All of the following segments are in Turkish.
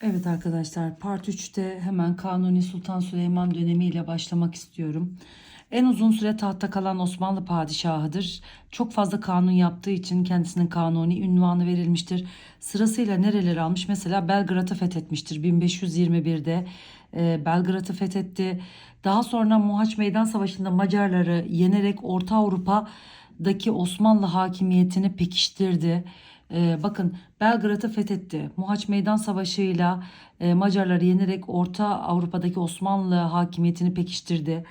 Evet arkadaşlar part 3'te hemen Kanuni Sultan Süleyman dönemiyle başlamak istiyorum. En uzun süre tahtta kalan Osmanlı padişahıdır. Çok fazla kanun yaptığı için kendisinin kanuni ünvanı verilmiştir. Sırasıyla nereleri almış? Mesela Belgrad'ı fethetmiştir 1521'de. e, Belgrad'ı fethetti. Daha sonra Muhaç Meydan Savaşı'nda Macarları yenerek Orta Avrupa'daki Osmanlı hakimiyetini pekiştirdi. Ee, bakın Belgrad'ı fethetti. Muhaç Meydan Savaşı'yla e, Macarları yenerek Orta Avrupa'daki Osmanlı hakimiyetini pekiştirdi.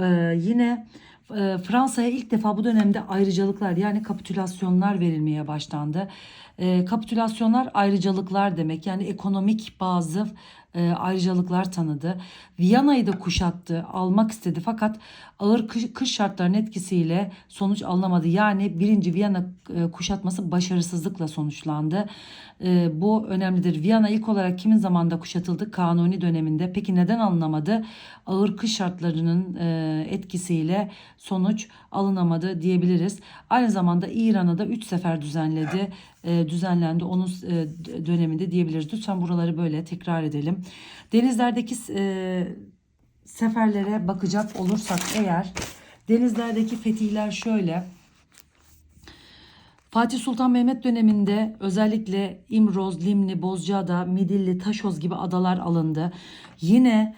Ee, yine e, Fransa'ya ilk defa bu dönemde ayrıcalıklar yani kapitülasyonlar verilmeye başlandı. E, kapitülasyonlar ayrıcalıklar demek yani ekonomik bazı e, ayrıcalıklar tanıdı. Viyana'yı da kuşattı, almak istedi fakat ağır kış, kış şartlarının etkisiyle sonuç alınamadı. Yani birinci Viyana e, kuşatması başarısızlıkla sonuçlandı. E, bu önemlidir. Viyana ilk olarak kimin zamanında kuşatıldı? Kanuni döneminde. Peki neden alınamadı? Ağır kış şartlarının e, etkisiyle sonuç alınamadı diyebiliriz. Aynı zamanda İran'a da 3 sefer düzenledi. E, düzenlendi onun e, döneminde diyebiliriz. Lütfen buraları böyle tekrar edelim. Denizlerdeki e, seferlere bakacak olursak eğer denizlerdeki fetihler şöyle. Fatih Sultan Mehmet döneminde özellikle İmroz, Limni, Bozcaada, Midilli, Taşoz gibi adalar alındı. Yine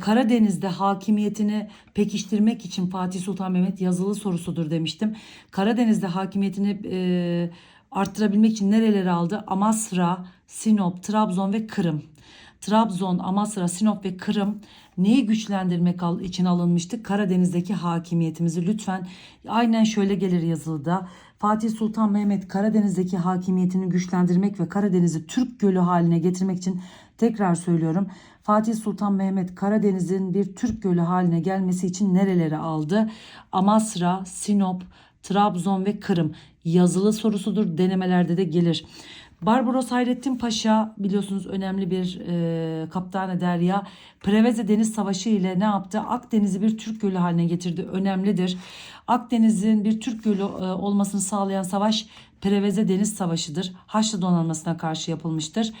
Karadeniz'de hakimiyetini pekiştirmek için Fatih Sultan Mehmet yazılı sorusudur demiştim. Karadeniz'de hakimiyetini e, arttırabilmek için nereleri aldı? Amasra, Sinop, Trabzon ve Kırım. Trabzon, Amasra, Sinop ve Kırım neyi güçlendirmek için alınmıştı? Karadeniz'deki hakimiyetimizi lütfen aynen şöyle gelir yazılıda. Fatih Sultan Mehmet Karadeniz'deki hakimiyetini güçlendirmek ve Karadeniz'i Türk Gölü haline getirmek için tekrar söylüyorum. Fatih Sultan Mehmet Karadeniz'in bir Türk Gölü haline gelmesi için nereleri aldı? Amasra, Sinop, Trabzon ve Kırım yazılı sorusudur. Denemelerde de gelir. Barbaros Hayrettin Paşa biliyorsunuz önemli bir e, kaptanı derya. Preveze Deniz Savaşı ile ne yaptı? Akdeniz'i bir Türk gölü haline getirdi. Önemlidir. Akdeniz'in bir Türk gölü e, olmasını sağlayan savaş Preveze Deniz Savaşı'dır. Haçlı donanmasına karşı yapılmıştır.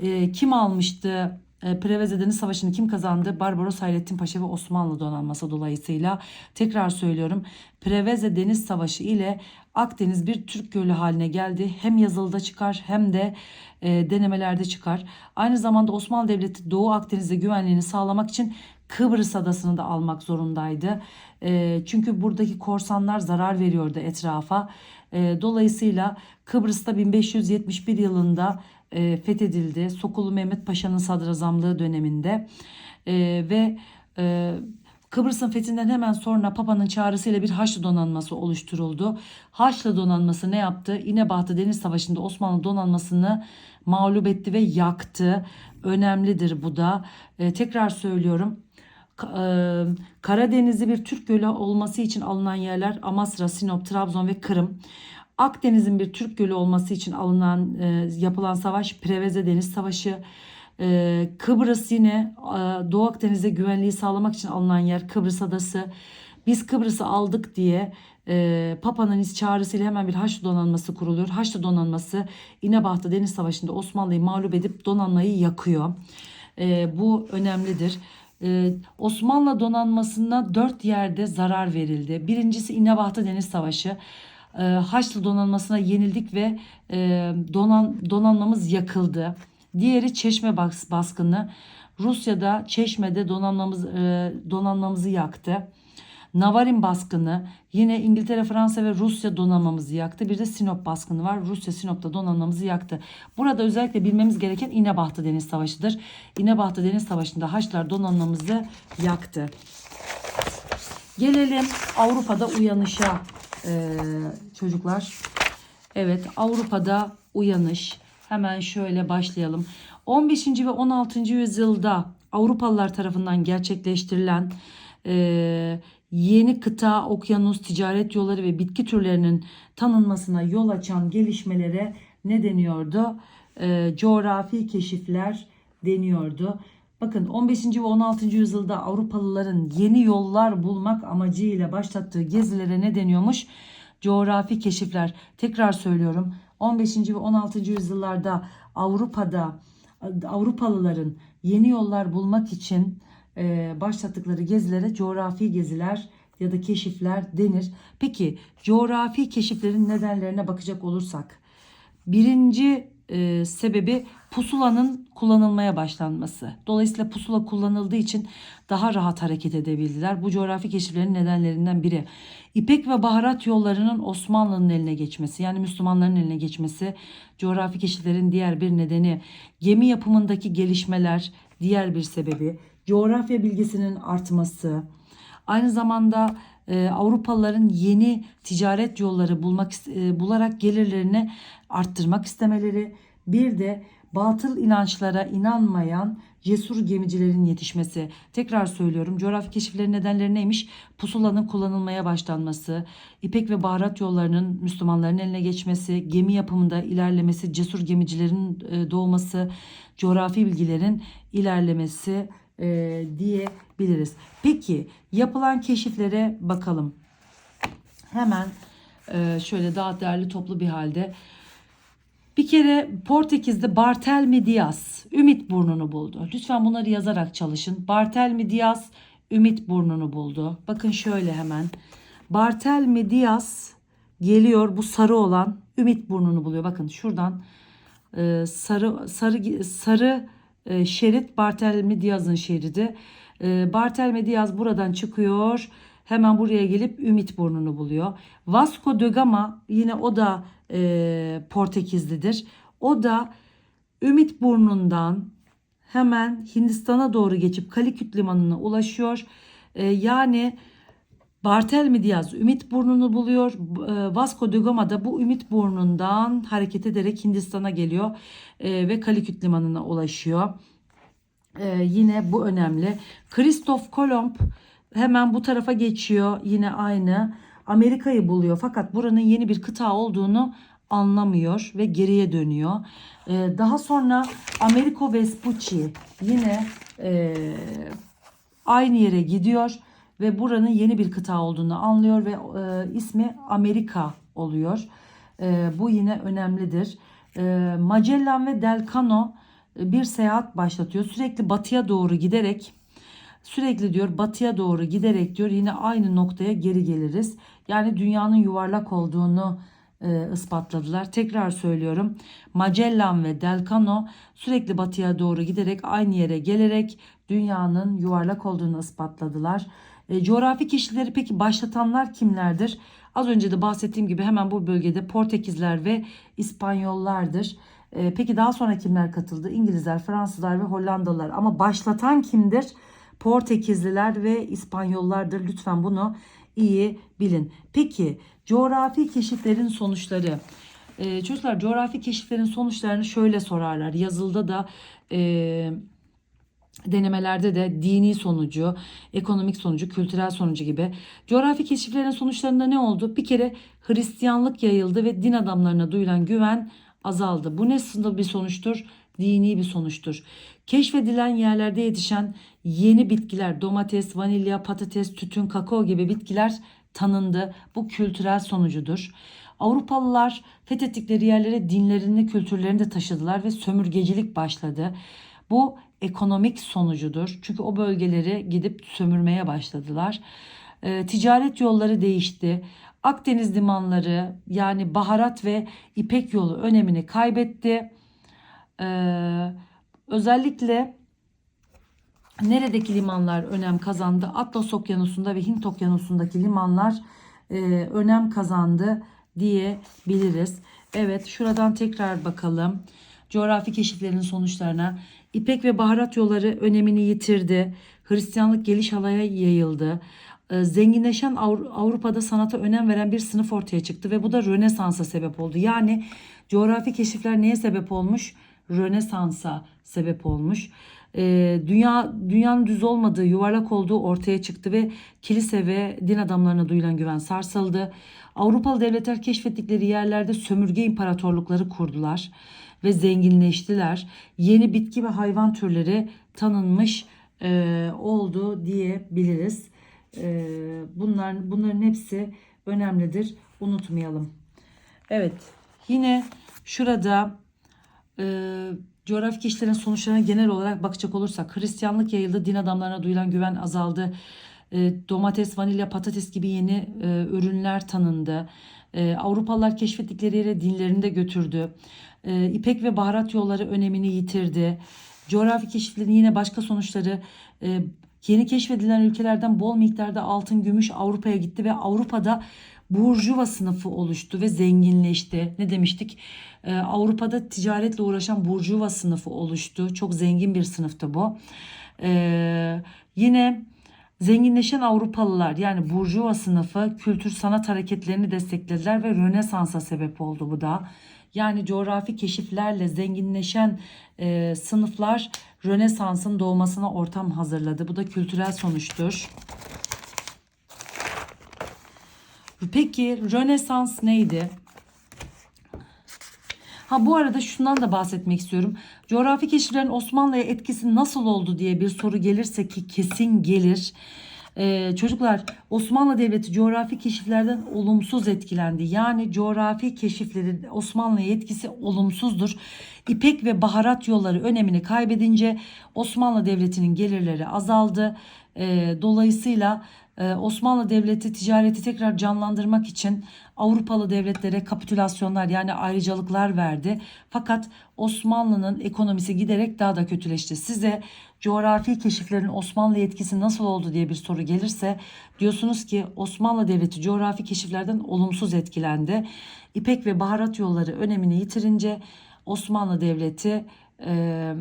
E, kim almıştı? E, Preveze Deniz Savaşı'nı kim kazandı? Barbaros Hayrettin Paşa ve Osmanlı donanması dolayısıyla. Tekrar söylüyorum. Preveze Deniz Savaşı ile Akdeniz bir Türk gölü haline geldi. Hem yazılıda çıkar hem de e, denemelerde çıkar. Aynı zamanda Osmanlı Devleti Doğu Akdeniz'de güvenliğini sağlamak için Kıbrıs adasını da almak zorundaydı. E, çünkü buradaki korsanlar zarar veriyordu etrafa. E, dolayısıyla Kıbrıs'ta 1571 yılında e, fethedildi. Sokulu Mehmet Paşa'nın sadrazamlığı döneminde E, ve e, Kıbrıs'ın fethinden hemen sonra Papa'nın çağrısıyla bir Haçlı donanması oluşturuldu. Haçlı donanması ne yaptı? İnebahtı Deniz Savaşı'nda Osmanlı donanmasını mağlup etti ve yaktı. Önemlidir bu da. E, tekrar söylüyorum. Ka- e, Karadeniz'i bir Türk gölü olması için alınan yerler Amasra, Sinop, Trabzon ve Kırım. Akdeniz'in bir Türk gölü olması için alınan e, yapılan savaş Preveze Deniz Savaşı. E, Kıbrıs yine e, Doğu Akdeniz'de güvenliği sağlamak için alınan yer Kıbrıs Adası. Biz Kıbrıs'ı aldık diye e, Papa'nın çağrısıyla hemen bir Haçlı donanması kuruluyor. Haçlı donanması İnebahtı Deniz Savaşı'nda Osmanlı'yı mağlup edip donanmayı yakıyor. E, bu önemlidir. Ee, Osmanlı donanmasına dört yerde zarar verildi. Birincisi İnebahtı Deniz Savaşı. Ee, Haçlı donanmasına yenildik ve e, donan, donanmamız yakıldı. Diğeri Çeşme bas- baskını. Rusya'da Çeşme'de donanmamız e, donanmamızı yaktı. Navarin baskını yine İngiltere, Fransa ve Rusya donanmamızı yaktı. Bir de Sinop baskını var. Rusya Sinop'ta donanmamızı yaktı. Burada özellikle bilmemiz gereken İnebahtı Deniz Savaşı'dır. İnebahtı Deniz Savaşı'nda Haçlar donanmamızı yaktı. Gelelim Avrupa'da uyanışa eee, çocuklar. Evet Avrupa'da uyanış. Hemen şöyle başlayalım. 15. ve 16. yüzyılda Avrupalılar tarafından gerçekleştirilen eee, yeni kıta, okyanus, ticaret yolları ve bitki türlerinin tanınmasına yol açan gelişmelere ne deniyordu? Eee, coğrafi keşifler deniyordu. Bakın 15. ve 16. yüzyılda Avrupalıların yeni yollar bulmak amacıyla başlattığı gezilere ne deniyormuş? Coğrafi keşifler. Tekrar söylüyorum. 15. ve 16. yüzyıllarda Avrupa'da Avrupalıların yeni yollar bulmak için e, başlattıkları gezilere coğrafi geziler ya da keşifler denir. Peki coğrafi keşiflerin nedenlerine bakacak olursak birinci e, sebebi pusulanın kullanılmaya başlanması. Dolayısıyla pusula kullanıldığı için daha rahat hareket edebildiler. Bu coğrafi keşiflerin nedenlerinden biri. İpek ve baharat yollarının Osmanlı'nın eline geçmesi yani Müslümanların eline geçmesi coğrafi keşiflerin diğer bir nedeni. Gemi yapımındaki gelişmeler diğer bir sebebi. Coğrafya bilgisinin artması. Aynı zamanda e, Avrupalıların yeni ticaret yolları bulmak e, bularak gelirlerini arttırmak istemeleri, bir de batıl inançlara inanmayan cesur gemicilerin yetişmesi. Tekrar söylüyorum coğrafi keşiflerin nedenleri neymiş? Pusulanın kullanılmaya başlanması, İpek ve baharat yollarının Müslümanların eline geçmesi, gemi yapımında ilerlemesi, cesur gemicilerin e, doğması, coğrafi bilgilerin ilerlemesi e, diyebiliriz. Peki yapılan keşiflere bakalım. Hemen e, şöyle daha değerli toplu bir halde. Bir kere Portekiz'de Bartelmi Diaz Ümit burnunu buldu. Lütfen bunları yazarak çalışın. Bartelmi Diaz Ümit burnunu buldu. Bakın şöyle hemen. Bartelmi Diaz geliyor bu sarı olan Ümit burnunu buluyor. Bakın şuradan e, sarı sarı sarı e, şerit Bartelmi Diaz'ın şeridi. E, Bartelmi Diaz buradan çıkıyor. Hemen buraya gelip Ümit burnunu buluyor. Vasco da Gama yine o da e, Portekizlidir. O da Ümit burnundan hemen Hindistan'a doğru geçip Kaliküt limanına ulaşıyor. E, yani Bartelmi Diaz Ümit burnunu buluyor. E, Vasco da Gama da bu Ümit burnundan hareket ederek Hindistan'a geliyor e, ve Kaliküt limanına ulaşıyor. E, yine bu önemli. Christoph Kolomb hemen bu tarafa geçiyor. Yine aynı. Amerika'yı buluyor fakat buranın yeni bir kıta olduğunu anlamıyor ve geriye dönüyor. Daha sonra Americo Vespucci yine aynı yere gidiyor ve buranın yeni bir kıta olduğunu anlıyor ve e, ismi Amerika oluyor. E, bu yine önemlidir. E, Magellan ve Delcano e, bir seyahat başlatıyor. Sürekli batıya doğru giderek sürekli diyor batıya doğru giderek diyor yine aynı noktaya geri geliriz. Yani dünyanın yuvarlak olduğunu e, ispatladılar. Tekrar söylüyorum. Magellan ve Delcano sürekli batıya doğru giderek aynı yere gelerek dünyanın yuvarlak olduğunu ispatladılar. E, coğrafi keşifleri peki başlatanlar kimlerdir? Az önce de bahsettiğim gibi hemen bu bölgede Portekizler ve İspanyollardır. E, peki daha sonra kimler katıldı? İngilizler, Fransızlar ve Hollandalılar. Ama başlatan kimdir? Portekizliler ve İspanyollardır. Lütfen bunu iyi bilin. Peki coğrafi keşiflerin sonuçları. Ee, çocuklar coğrafi keşiflerin sonuçlarını şöyle sorarlar. Yazılda da e, denemelerde de dini sonucu, ekonomik sonucu, kültürel sonucu gibi. Coğrafi keşiflerin sonuçlarında ne oldu? Bir kere Hristiyanlık yayıldı ve din adamlarına duyulan güven azaldı. Bu ne bir sonuçtur? Dini bir sonuçtur. Keşfedilen yerlerde yetişen yeni bitkiler, domates, vanilya, patates, tütün, kakao gibi bitkiler tanındı. Bu kültürel sonucudur. Avrupalılar fethettikleri yerlere dinlerini, kültürlerini de taşıdılar ve sömürgecilik başladı. Bu ekonomik sonucudur. Çünkü o bölgeleri gidip sömürmeye başladılar. E, ticaret yolları değişti. Akdeniz limanları yani baharat ve ipek yolu önemini kaybetti. Ee, özellikle neredeki limanlar önem kazandı? Atlas Okyanusu'nda ve Hint Okyanusu'ndaki limanlar e, önem kazandı diyebiliriz. Evet şuradan tekrar bakalım. Coğrafi keşiflerin sonuçlarına. İpek ve baharat yolları önemini yitirdi. Hristiyanlık geliş alaya yayıldı. Ee, zenginleşen Avrupa'da sanata önem veren bir sınıf ortaya çıktı ve bu da Rönesans'a sebep oldu. Yani coğrafi keşifler neye sebep olmuş? Rönesans'a sebep olmuş. Ee, dünya dünyanın düz olmadığı, yuvarlak olduğu ortaya çıktı ve kilise ve din adamlarına duyulan güven sarsıldı. Avrupalı devletler keşfettikleri yerlerde sömürge imparatorlukları kurdular ve zenginleştiler. Yeni bitki ve hayvan türleri tanınmış e, oldu diyebiliriz. E, bunlar bunların hepsi önemlidir. Unutmayalım. Evet. Yine şurada e, coğrafi keşiflerin sonuçlarına genel olarak bakacak olursak Hristiyanlık yayıldı, din adamlarına duyulan güven azaldı. E, domates, vanilya, patates gibi yeni e, ürünler tanındı. E, Avrupalılar keşfettikleri yere dinlerini de götürdü. E, İpek ve baharat yolları önemini yitirdi. Coğrafi keşiflerin yine başka sonuçları e, yeni keşfedilen ülkelerden bol miktarda altın, gümüş Avrupa'ya gitti ve Avrupa'da burjuva sınıfı oluştu ve zenginleşti. Ne demiştik? Ee, Avrupa'da ticaretle uğraşan burjuva sınıfı oluştu. Çok zengin bir sınıftı bu. Ee, yine zenginleşen Avrupalılar yani burjuva sınıfı kültür sanat hareketlerini desteklediler ve Rönesans'a sebep oldu bu da. Yani coğrafi keşiflerle zenginleşen e, sınıflar Rönesans'ın doğmasına ortam hazırladı. Bu da kültürel sonuçtur. Peki Rönesans neydi? Ha bu arada şundan da bahsetmek istiyorum. Coğrafi keşiflerin Osmanlı'ya etkisi nasıl oldu diye bir soru gelirse ki kesin gelir. Ee, çocuklar Osmanlı Devleti coğrafi keşiflerden olumsuz etkilendi. Yani coğrafi keşiflerin Osmanlı'ya etkisi olumsuzdur. İpek ve baharat yolları önemini kaybedince Osmanlı Devleti'nin gelirleri azaldı. Ee, dolayısıyla Osmanlı Devleti ticareti tekrar canlandırmak için Avrupalı devletlere kapitülasyonlar yani ayrıcalıklar verdi. Fakat Osmanlı'nın ekonomisi giderek daha da kötüleşti. Size coğrafi keşiflerin Osmanlı etkisi nasıl oldu diye bir soru gelirse diyorsunuz ki Osmanlı Devleti coğrafi keşiflerden olumsuz etkilendi. İpek ve baharat yolları önemini yitirince Osmanlı Devleti e,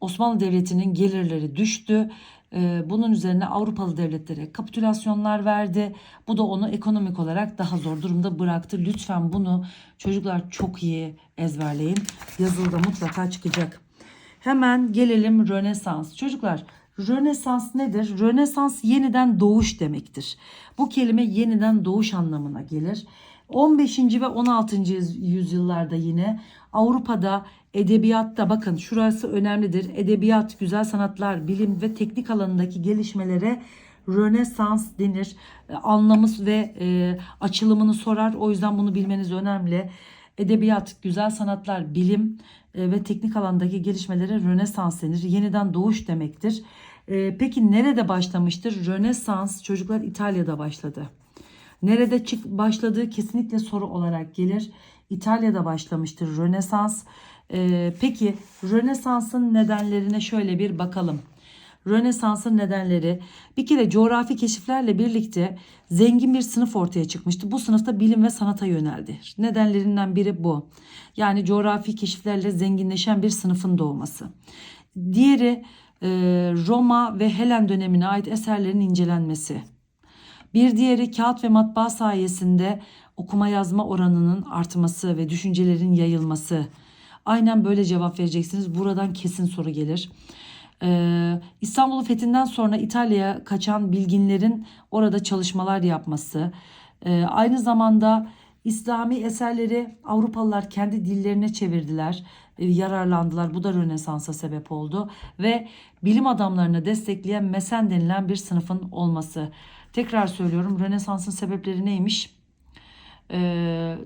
Osmanlı Devleti'nin gelirleri düştü. Ee, bunun üzerine Avrupalı devletlere kapitülasyonlar verdi. Bu da onu ekonomik olarak daha zor durumda bıraktı. Lütfen bunu çocuklar çok iyi ezberleyin. Yazılıda mutlaka çıkacak. Hemen gelelim Rönesans. Çocuklar Rönesans nedir? Rönesans yeniden doğuş demektir. Bu kelime yeniden doğuş anlamına gelir. 15. ve 16. yüzyıllarda yine Avrupa'da edebiyatta bakın şurası önemlidir. Edebiyat, güzel sanatlar, bilim ve teknik alanındaki gelişmelere Rönesans denir. E, anlamı ve e, açılımını sorar. O yüzden bunu bilmeniz önemli. Edebiyat, güzel sanatlar, bilim e, ve teknik alandaki gelişmelere Rönesans denir. Yeniden doğuş demektir. E, peki nerede başlamıştır? Rönesans çocuklar İtalya'da başladı. Nerede çık başladığı kesinlikle soru olarak gelir. İtalya'da başlamıştır Rönesans. Ee, peki Rönesans'ın nedenlerine şöyle bir bakalım. Rönesans'ın nedenleri bir kere coğrafi keşiflerle birlikte zengin bir sınıf ortaya çıkmıştı. Bu sınıfta bilim ve sanata yöneldi. Nedenlerinden biri bu. Yani coğrafi keşiflerle zenginleşen bir sınıfın doğması. Diğeri e, Roma ve Helen dönemine ait eserlerin incelenmesi. Bir diğeri kağıt ve matbaa sayesinde okuma yazma oranının artması ve düşüncelerin yayılması. Aynen böyle cevap vereceksiniz. Buradan kesin soru gelir. Ee, İstanbul'un fethinden sonra İtalya'ya kaçan bilginlerin orada çalışmalar yapması. Ee, aynı zamanda İslami eserleri Avrupalılar kendi dillerine çevirdiler, yararlandılar. Bu da Rönesans'a sebep oldu ve bilim adamlarını destekleyen mesen denilen bir sınıfın olması. Tekrar söylüyorum Rönesans'ın sebepleri neymiş? E,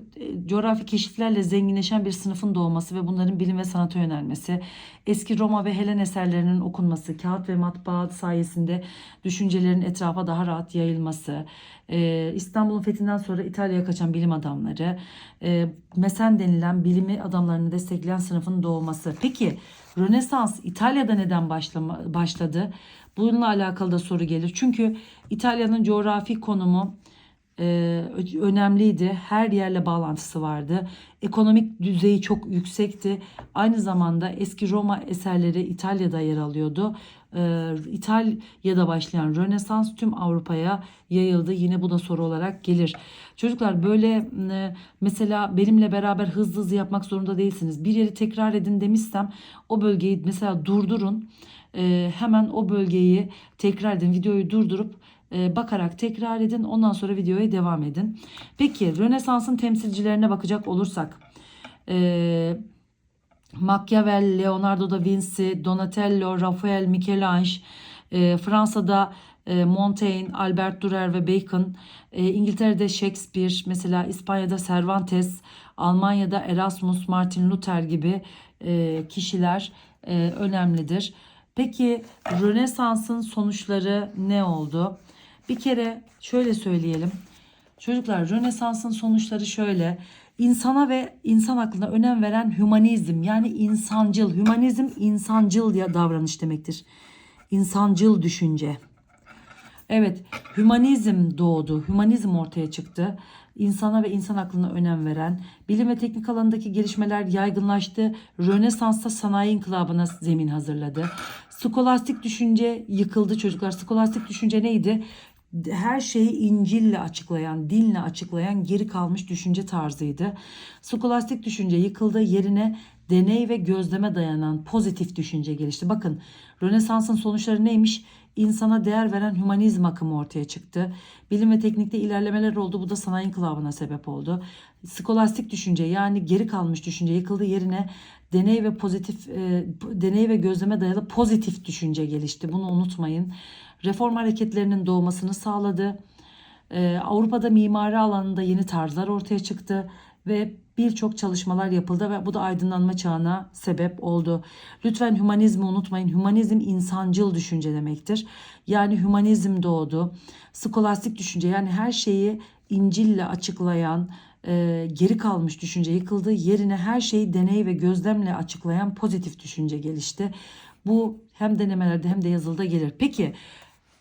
coğrafi keşiflerle zenginleşen bir sınıfın doğması ve bunların bilim ve sanata yönelmesi, eski Roma ve Helen eserlerinin okunması, kağıt ve matbaa sayesinde düşüncelerin etrafa daha rahat yayılması, e, İstanbul'un fethinden sonra İtalya'ya kaçan bilim adamları, e, mesen denilen bilimi adamlarını destekleyen sınıfın doğması. Peki Rönesans İtalya'da neden başlama, başladı? Bununla alakalı da soru gelir. Çünkü İtalya'nın coğrafi konumu e, önemliydi. Her yerle bağlantısı vardı. Ekonomik düzeyi çok yüksekti. Aynı zamanda eski Roma eserleri İtalya'da yer alıyordu. E, İtalya'da başlayan Rönesans tüm Avrupa'ya yayıldı. Yine bu da soru olarak gelir. Çocuklar böyle e, mesela benimle beraber hızlı hızlı yapmak zorunda değilsiniz. Bir yeri tekrar edin demişsem o bölgeyi mesela durdurun. Hemen o bölgeyi tekrar edin. Videoyu durdurup bakarak tekrar edin. Ondan sonra videoya devam edin. Peki Rönesans'ın temsilcilerine bakacak olursak. E, Machiavelli, Leonardo da Vinci, Donatello, Rafael, Michelangelo, e, Fransa'da e, Montaigne, Albert Dürer ve Bacon, e, İngiltere'de Shakespeare, mesela İspanya'da Cervantes, Almanya'da Erasmus, Martin Luther gibi e, kişiler e, önemlidir. Peki Rönesans'ın sonuçları ne oldu? Bir kere şöyle söyleyelim. Çocuklar Rönesans'ın sonuçları şöyle. İnsana ve insan aklına önem veren hümanizm yani insancıl. Hümanizm insancıl diye davranış demektir. İnsancıl düşünce. Evet, hümanizm doğdu. Hümanizm ortaya çıktı. İnsana ve insan aklına önem veren, bilim ve teknik alanındaki gelişmeler yaygınlaştı. Rönesans'ta sanayi inkılabına zemin hazırladı. Skolastik düşünce yıkıldı çocuklar. Skolastik düşünce neydi? Her şeyi İncil'le açıklayan, dinle açıklayan geri kalmış düşünce tarzıydı. Skolastik düşünce yıkıldı, yerine deney ve gözleme dayanan pozitif düşünce gelişti. Bakın Rönesans'ın sonuçları neymiş? İnsana değer veren hümanizm akımı ortaya çıktı. Bilim ve teknikte ilerlemeler oldu. Bu da sanayi inkılabına sebep oldu. Skolastik düşünce yani geri kalmış düşünce yıkıldı. Yerine deney ve pozitif e, deney ve gözleme dayalı pozitif düşünce gelişti. Bunu unutmayın. Reform hareketlerinin doğmasını sağladı. Ee, Avrupa'da mimari alanında yeni tarzlar ortaya çıktı ve birçok çalışmalar yapıldı ve bu da aydınlanma çağına sebep oldu. Lütfen hümanizmi unutmayın. Hümanizm insancıl düşünce demektir. Yani hümanizm doğdu. Skolastik düşünce yani her şeyi İncil'le açıklayan, e, geri kalmış düşünce yıkıldı. Yerine her şeyi deney ve gözlemle açıklayan pozitif düşünce gelişti. Bu hem denemelerde hem de yazılıda gelir. Peki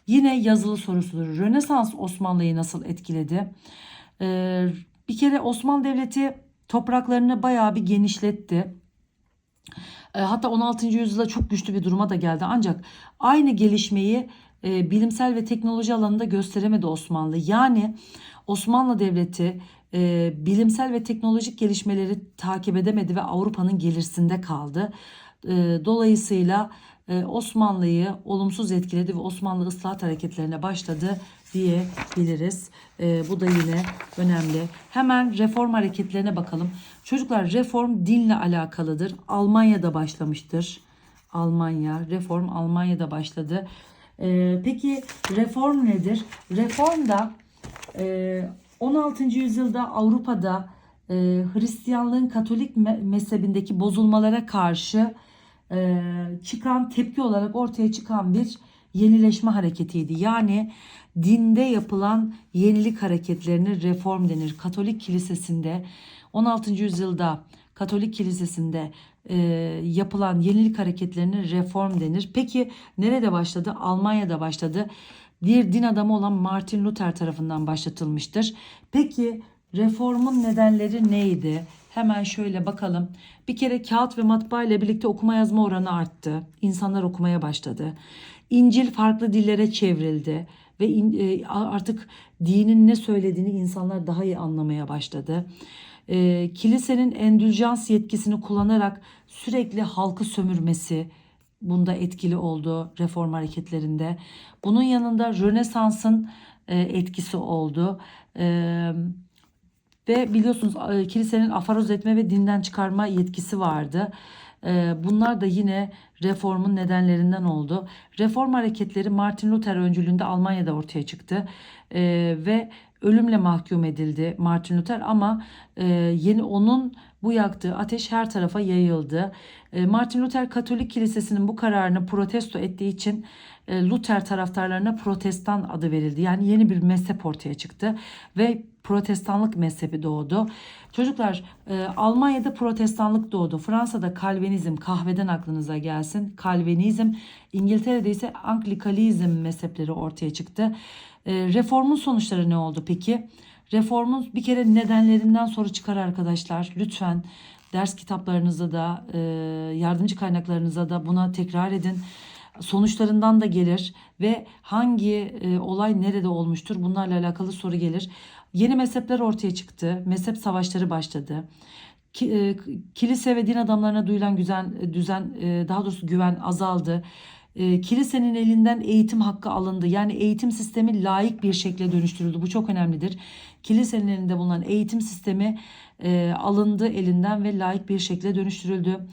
Yine yazılı sorusudur. Rönesans Osmanlı'yı nasıl etkiledi? Ee, bir kere Osmanlı Devleti topraklarını bayağı bir genişletti. Ee, hatta 16. yüzyılda çok güçlü bir duruma da geldi. Ancak aynı gelişmeyi e, bilimsel ve teknoloji alanında gösteremedi Osmanlı. Yani Osmanlı Devleti e, bilimsel ve teknolojik gelişmeleri takip edemedi ve Avrupa'nın gerisinde kaldı. E, dolayısıyla Osmanlı'yı olumsuz etkiledi ve Osmanlı ıslahat hareketlerine başladı diyebiliriz. E, bu da yine önemli. Hemen reform hareketlerine bakalım. Çocuklar reform dinle alakalıdır. Almanya'da başlamıştır. Almanya, reform Almanya'da başladı. E, peki reform nedir? Reform da 16. yüzyılda Avrupa'da Hristiyanlığın Katolik mezhebindeki bozulmalara karşı e, çıkan tepki olarak ortaya çıkan bir yenileşme hareketiydi. Yani dinde yapılan yenilik hareketlerine reform denir. Katolik kilisesinde 16. yüzyılda Katolik kilisesinde e, yapılan yenilik hareketlerine reform denir. Peki nerede başladı? Almanya'da başladı. Bir din adamı olan Martin Luther tarafından başlatılmıştır. Peki reformun nedenleri neydi? Hemen şöyle bakalım. Bir kere kağıt ve matbaa ile birlikte okuma yazma oranı arttı. İnsanlar okumaya başladı. İncil farklı dillere çevrildi ve e, artık dinin ne söylediğini insanlar daha iyi anlamaya başladı. E, kilisenin endüljans yetkisini kullanarak sürekli halkı sömürmesi bunda etkili oldu reform hareketlerinde. Bunun yanında Rönesans'ın e, etkisi oldu. Evet ve biliyorsunuz e, kilisenin afaroz etme ve dinden çıkarma yetkisi vardı. E, bunlar da yine reformun nedenlerinden oldu. Reform hareketleri Martin Luther öncülüğünde Almanya'da ortaya çıktı e, ve ölümle mahkum edildi Martin Luther ama yeni onun bu yaktığı ateş her tarafa yayıldı. Martin Luther Katolik Kilisesi'nin bu kararını protesto ettiği için Luther taraftarlarına protestan adı verildi. Yani yeni bir mezhep ortaya çıktı ve protestanlık mezhebi doğdu. Çocuklar e, Almanya'da protestanlık doğdu. Fransa'da Kalvinizm kahveden aklınıza gelsin. Kalvinizm İngiltere'de ise Anglikalizm mezhepleri ortaya çıktı. E, reformun sonuçları ne oldu peki? Reformun bir kere nedenlerinden soru çıkar arkadaşlar. Lütfen ders kitaplarınızda da e, yardımcı kaynaklarınızda da buna tekrar edin sonuçlarından da gelir ve hangi e, olay nerede olmuştur bunlarla alakalı soru gelir. Yeni mezhepler ortaya çıktı. Mezhep savaşları başladı. E, kilise ve din adamlarına duyulan güzen, düzen, e, daha doğrusu güven azaldı. E, kilisenin elinden eğitim hakkı alındı. Yani eğitim sistemi layık bir şekilde dönüştürüldü. Bu çok önemlidir. Kilisenin elinde bulunan eğitim sistemi alındı elinden ve layık bir şekilde dönüştürüldü.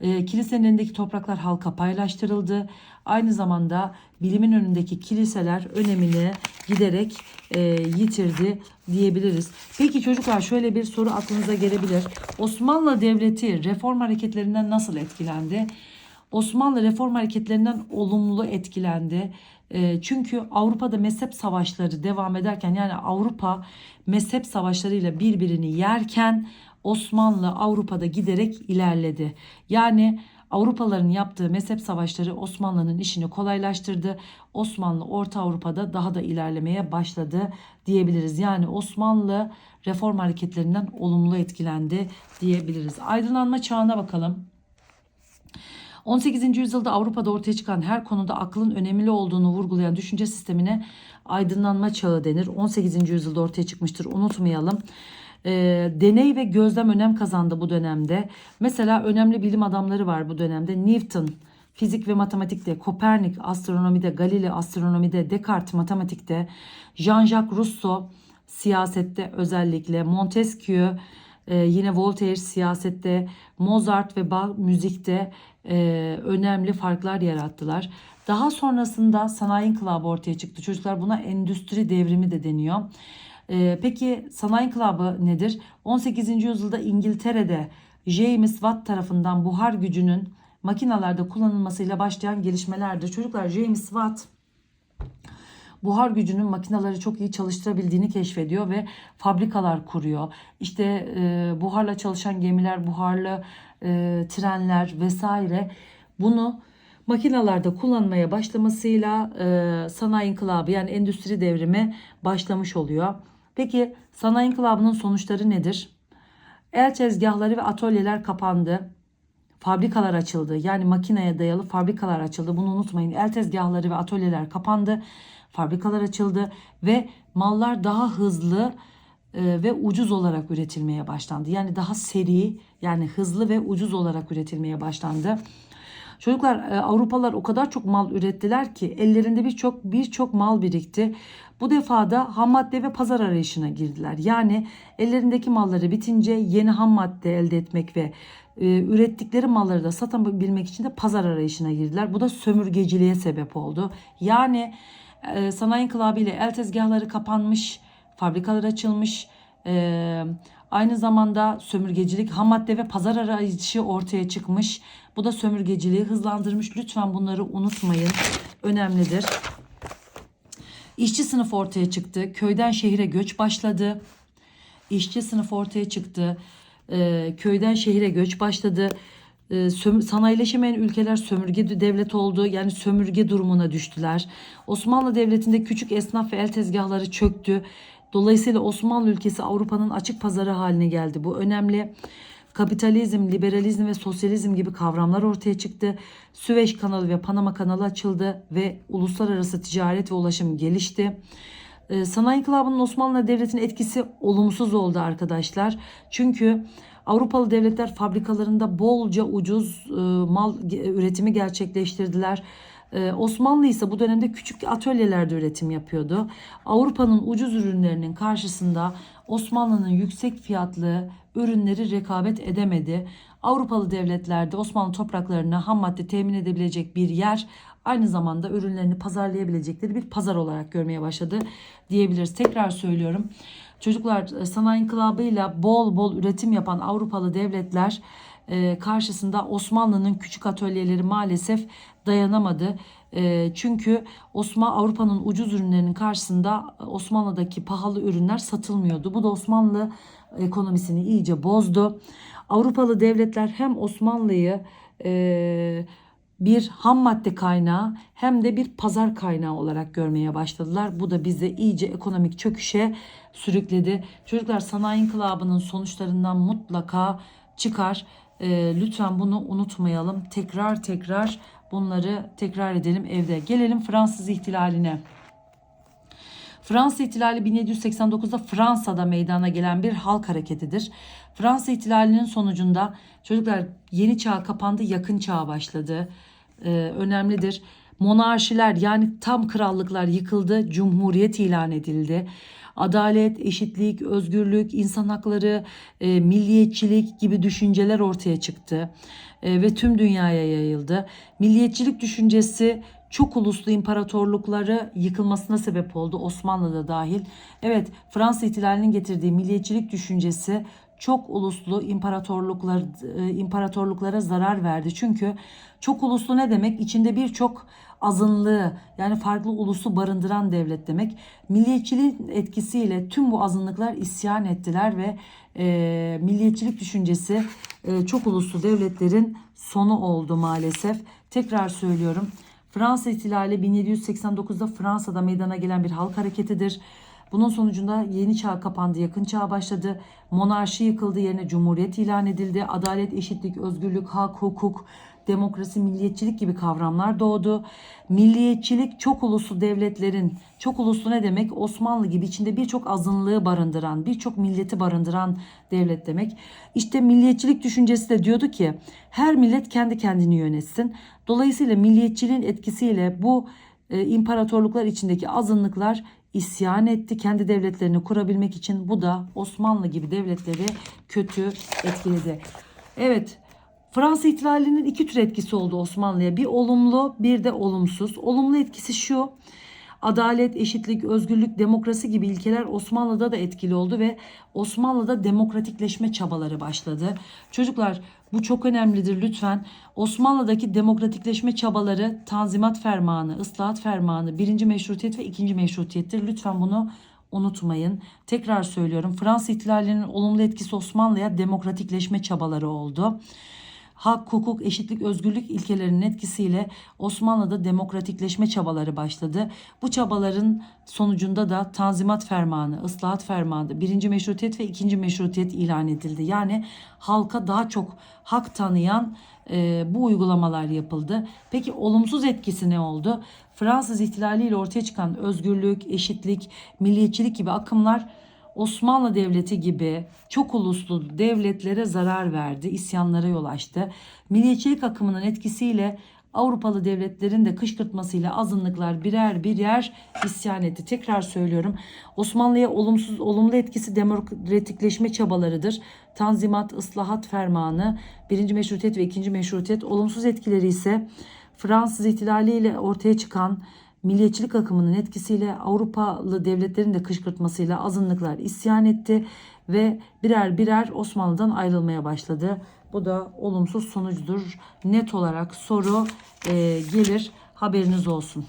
E, kilisenin elindeki topraklar halka paylaştırıldı. Aynı zamanda bilimin önündeki kiliseler önemini giderek e, yitirdi diyebiliriz. Peki çocuklar şöyle bir soru aklınıza gelebilir. Osmanlı Devleti reform hareketlerinden nasıl etkilendi? Osmanlı reform hareketlerinden olumlu etkilendi. E, çünkü Avrupa'da mezhep savaşları devam ederken yani Avrupa mezhep savaşlarıyla birbirini yerken Osmanlı Avrupa'da giderek ilerledi. Yani Avrupalıların yaptığı mezhep savaşları Osmanlı'nın işini kolaylaştırdı. Osmanlı Orta Avrupa'da daha da ilerlemeye başladı diyebiliriz. Yani Osmanlı reform hareketlerinden olumlu etkilendi diyebiliriz. Aydınlanma çağına bakalım. 18. yüzyılda Avrupa'da ortaya çıkan her konuda aklın önemli olduğunu vurgulayan düşünce sistemine aydınlanma çağı denir. 18. yüzyılda ortaya çıkmıştır unutmayalım. E, deney ve gözlem önem kazandı bu dönemde. Mesela önemli bilim adamları var bu dönemde. Newton fizik ve matematikte, Kopernik astronomide, Galileo astronomide, Descartes matematikte, Jean-Jacques Rousseau siyasette özellikle, Montesquieu ee, yine Voltaire siyasette, Mozart ve Bach müzikte e, önemli farklar yarattılar. Daha sonrasında sanayi inkılabı ortaya çıktı. Çocuklar buna endüstri devrimi de deniyor. Ee, peki sanayi inkılabı nedir? 18. yüzyılda İngiltere'de James Watt tarafından buhar gücünün makinalarda kullanılmasıyla başlayan gelişmelerdir. Çocuklar James Watt buhar gücünün makineleri çok iyi çalıştırabildiğini keşfediyor ve fabrikalar kuruyor. İşte e, buharla çalışan gemiler, buharlı e, trenler vesaire bunu makinalarda kullanmaya başlamasıyla e, sanayi inkılabı yani endüstri devrimi başlamış oluyor. Peki sanayi inkılabının sonuçları nedir? El tezgahları ve atölyeler kapandı. Fabrikalar açıldı. Yani makineye dayalı fabrikalar açıldı. Bunu unutmayın. El tezgahları ve atölyeler kapandı. Fabrikalar açıldı ve mallar daha hızlı e, ve ucuz olarak üretilmeye başlandı. Yani daha seri, yani hızlı ve ucuz olarak üretilmeye başlandı. Çocuklar e, Avrupalılar o kadar çok mal ürettiler ki ellerinde birçok birçok mal birikti. Bu defa da ham madde ve pazar arayışına girdiler. Yani ellerindeki malları bitince yeni ham madde elde etmek ve e, ürettikleri malları da satabilmek için de pazar arayışına girdiler. Bu da sömürgeciliğe sebep oldu. Yani e, sanayi inkılabı ile el tezgahları kapanmış, fabrikalar açılmış. E, aynı zamanda sömürgecilik, ham madde ve pazar arayışı ortaya çıkmış. Bu da sömürgeciliği hızlandırmış. Lütfen bunları unutmayın. Önemlidir. İşçi sınıf ortaya çıktı. Köyden şehire göç başladı. İşçi sınıf ortaya çıktı. Ee, köyden şehire göç başladı. Söm- sanayileşemeyen ülkeler sömürge devlet oldu. Yani sömürge durumuna düştüler. Osmanlı Devleti'nde küçük esnaf ve el tezgahları çöktü. Dolayısıyla Osmanlı ülkesi Avrupa'nın açık pazarı haline geldi. Bu önemli. Kapitalizm, liberalizm ve sosyalizm gibi kavramlar ortaya çıktı. Süveyş kanalı ve Panama kanalı açıldı ve uluslararası ticaret ve ulaşım gelişti. Ee, Sanayi İnkılabı'nın Osmanlı Devleti'nin etkisi olumsuz oldu arkadaşlar. Çünkü Avrupalı devletler fabrikalarında bolca ucuz e, mal üretimi gerçekleştirdiler. Ee, Osmanlı ise bu dönemde küçük atölyelerde üretim yapıyordu. Avrupa'nın ucuz ürünlerinin karşısında Osmanlı'nın yüksek fiyatlı ürünleri rekabet edemedi. Avrupalı devletlerde Osmanlı topraklarına ham madde temin edebilecek bir yer aynı zamanda ürünlerini pazarlayabilecekleri bir pazar olarak görmeye başladı diyebiliriz. Tekrar söylüyorum. Çocuklar e, sanayi inkılabıyla bol bol üretim yapan Avrupalı devletler e, karşısında Osmanlı'nın küçük atölyeleri maalesef dayanamadı. E, çünkü Osmanlı Avrupa'nın ucuz ürünlerinin karşısında Osmanlı'daki pahalı ürünler satılmıyordu. Bu da Osmanlı ekonomisini iyice bozdu. Avrupalı devletler hem Osmanlı'yı e, bir ham madde kaynağı hem de bir pazar kaynağı olarak görmeye başladılar. Bu da bizi iyice ekonomik çöküşe sürükledi. Çocuklar sanayi inkılabının sonuçlarından mutlaka çıkar. Ee, lütfen bunu unutmayalım. Tekrar tekrar bunları tekrar edelim evde. Gelelim Fransız ihtilaline. Fransa ihtilali 1789'da Fransa'da meydana gelen bir halk hareketidir. Fransa ihtilalinin sonucunda çocuklar yeni çağ kapandı, yakın çağ başladı. Ee, önemlidir. Monarşiler yani tam krallıklar yıkıldı, cumhuriyet ilan edildi. Adalet, eşitlik, özgürlük, insan hakları, e, milliyetçilik gibi düşünceler ortaya çıktı E, ve tüm dünyaya yayıldı. Milliyetçilik düşüncesi çok uluslu imparatorlukları yıkılmasına sebep oldu Osmanlı'da dahil. Evet Fransız ihtilalinin getirdiği milliyetçilik düşüncesi çok uluslu imparatorluklar e, imparatorluklara zarar verdi. Çünkü çok uluslu ne demek? İçinde birçok azınlığı yani farklı ulusu barındıran devlet demek. Milliyetçiliğin etkisiyle tüm bu azınlıklar isyan ettiler ve e, milliyetçilik düşüncesi e, çok uluslu devletlerin sonu oldu maalesef. Tekrar söylüyorum. Fransız ihtilali 1789'da Fransa'da meydana gelen bir halk hareketidir. Bunun sonucunda yeni çağ kapandı, yakın çağ başladı. Monarşi yıkıldı, yerine cumhuriyet ilan edildi. Adalet, eşitlik, özgürlük, hak, hukuk, demokrasi, milliyetçilik gibi kavramlar doğdu. Milliyetçilik çok uluslu devletlerin, çok uluslu ne demek? Osmanlı gibi içinde birçok azınlığı barındıran, birçok milleti barındıran devlet demek. İşte milliyetçilik düşüncesi de diyordu ki her millet kendi kendini yönetsin. Dolayısıyla milliyetçiliğin etkisiyle bu e, imparatorluklar içindeki azınlıklar isyan etti kendi devletlerini kurabilmek için. Bu da Osmanlı gibi devletleri kötü etkiledi. Evet Fransa ihtilalinin iki tür etkisi oldu Osmanlı'ya. Bir olumlu bir de olumsuz. Olumlu etkisi şu. Adalet, eşitlik, özgürlük, demokrasi gibi ilkeler Osmanlı'da da etkili oldu ve Osmanlı'da demokratikleşme çabaları başladı. Çocuklar bu çok önemlidir lütfen. Osmanlı'daki demokratikleşme çabaları Tanzimat Fermanı, Islahat Fermanı, birinci meşrutiyet ve ikinci meşrutiyettir. Lütfen bunu unutmayın. Tekrar söylüyorum. Fransız ihtilalinin olumlu etkisi Osmanlı'ya demokratikleşme çabaları oldu hak, hukuk, eşitlik, özgürlük ilkelerinin etkisiyle Osmanlı'da demokratikleşme çabaları başladı. Bu çabaların sonucunda da Tanzimat Fermanı, Islahat Fermanı, birinci meşrutiyet ve ikinci meşrutiyet ilan edildi. Yani halka daha çok hak tanıyan e, bu uygulamalar yapıldı. Peki olumsuz etkisi ne oldu? Fransız ihtilaliyle ortaya çıkan özgürlük, eşitlik, milliyetçilik gibi akımlar Osmanlı Devleti gibi çok uluslu devletlere zarar verdi, isyanlara yol açtı. Milliyetçilik akımının etkisiyle Avrupalı devletlerin de kışkırtmasıyla azınlıklar birer birer isyan etti. Tekrar söylüyorum. Osmanlı'ya olumsuz olumlu etkisi demokratikleşme çabalarıdır. Tanzimat, ıslahat fermanı, birinci meşrutiyet ve ikinci meşrutiyet. Olumsuz etkileri ise Fransız ihtilaliyle ortaya çıkan milliyetçilik akımının etkisiyle Avrupalı devletlerin de kışkırtmasıyla azınlıklar isyan etti ve birer birer Osmanlı'dan ayrılmaya başladı. Bu da olumsuz sonuçtur. Net olarak soru e, gelir haberiniz olsun.